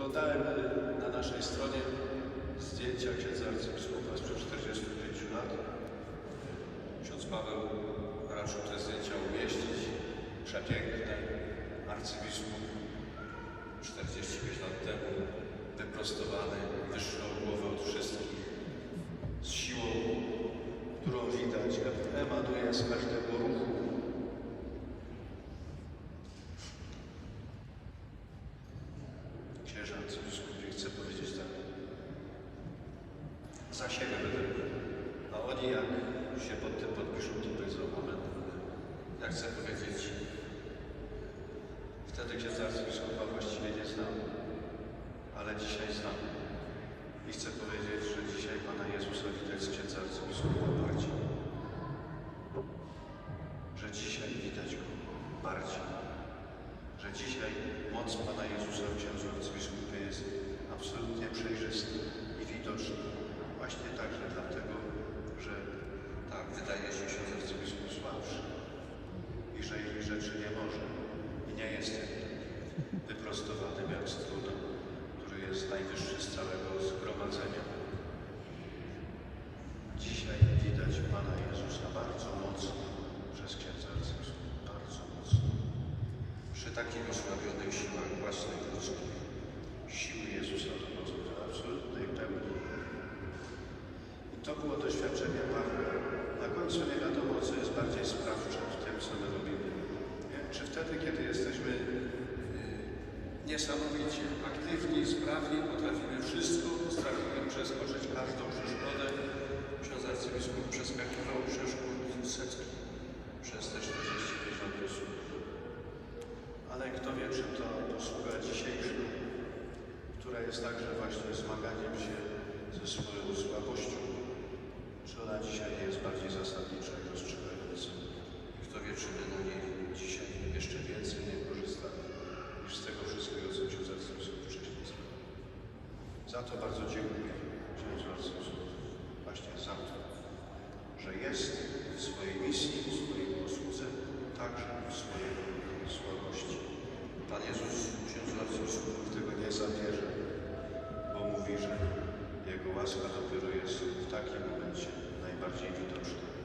Oglądałem na naszej stronie zdjęcia księdza arcybiskupa sprzed 45 lat. Ksiądz Paweł raczył te zdjęcia umieścić. Przepiękne. Arcybiskup 45 lat temu wyprostowany, wyższy o głowę od wszystkich, z siłą, którą widać, emanuje z każdego ruchu. Księże arcybiskupie chce powiedzieć tak. Za siebie będę mówił. A oni jak się pod tym podpiszą, to powiedzą amen. Ja chcę powiedzieć, wtedy księdza arcybiskupa właściwie nie znam, ale dzisiaj znam. I chcę powiedzieć, że dzisiaj Pana Jezusa widać z księdza arcybiskupa bardziej. Że dzisiaj widać Go bardziej że dzisiaj moc Pana Jezusa w księdzu arcybiskupie jest absolutnie przejrzysta i widoczna. Właśnie także dlatego, że tak wydaje się ksiądz arcybiskup słabszy i że jej rzeczy nie może i nie jest wyprostowanym jak struna, który jest najwyższy z całego zgromadzenia. Dzisiaj widać Pana Jezusa bardzo mocno przez księdza bardzo mocno przy takich osłabionych siłach własnych ludzkich siły Jezusa dochodzą do absolutnej pełni. I to było doświadczenie Pawła. Na końcu nie wiadomo, co jest bardziej sprawcze w tym, co my robimy. Nie? Czy wtedy, kiedy jesteśmy niesamowicie aktywni, sprawni, potrafimy wszystko, potrafimy przeskoczyć każdą przeszkodę. Ksiądz arcybiskup przeskakiwał przeszkód setki przez te 45 lat usług. Ale kto wie, czy to posługa dzisiejsza, która jest także właśnie zmaganiem się ze swoją słabością, czy ona dzisiaj nie jest bardziej zasadnicza i rozstrzygająca. I kto wie, czy my na niej dzisiaj jeszcze więcej nie korzystamy niż z tego wszystkiego, co ksiądz arcybiskup wcześniej zrobił. Za to bardzo dziękuję księdzu arcybiskupowi, właśnie za to, że jest w swojej misji, w swojej posłudze, także w swojej słabości. Pan Jezus księdzu arcybiskupowi tego nie zabierze, bo mówi, że Jego łaska dopiero jest w takim momencie najbardziej widoczna.